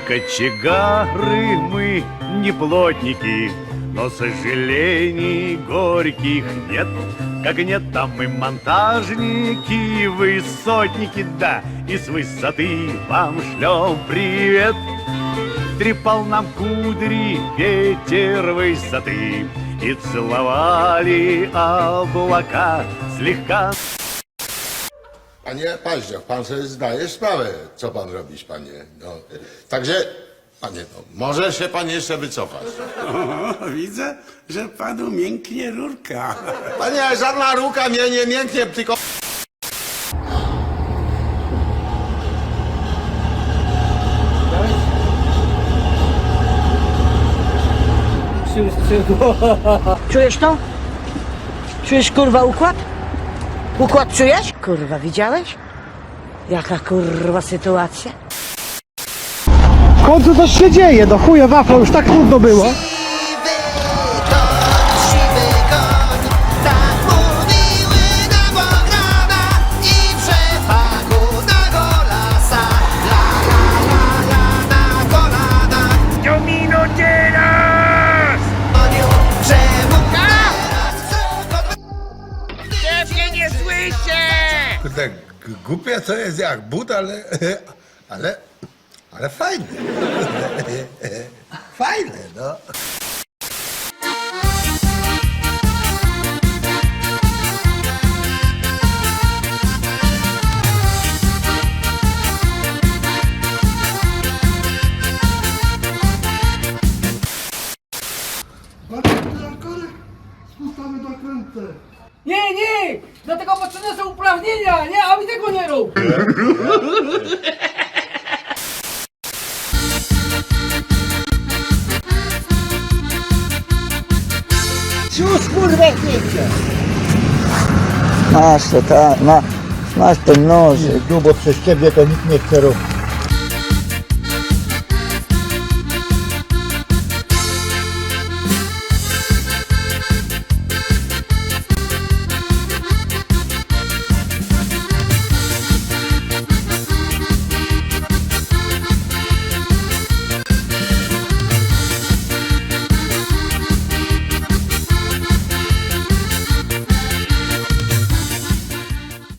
кочегары мы не плотники, но сожалений горьких нет. Как нет там и монтажники, и высотники, да, и с высоты вам шлем привет. Трепал нам кудри ветер высоты, и целовали облака слегка Panie Paździoch, pan sobie zdaje sprawę, co pan robisz, panie. No, także, panie, no, może się pan jeszcze wycofać. O, widzę, że panu mięknie rurka. Panie, żadna ruka mnie nie mięknie, tylko... Czujesz to? Czujesz kurwa układ? Układ czujesz? Kurwa, widziałeś? Jaka kurwa sytuacja? W końcu coś się dzieje, do chuja wafla, już tak trudno było. Słyszę! Kurde, g- głupie to jest jak but, ale... ale... ale fajne. fajne, no. Nie, nie! Dlatego potrzebne są uprawnienia, nie? A mi tego nie rób! Już kurwa chcecie. Masz to, tak, ma, masz ten nożyk. Dubo przez ciebie to nikt nie chce robić.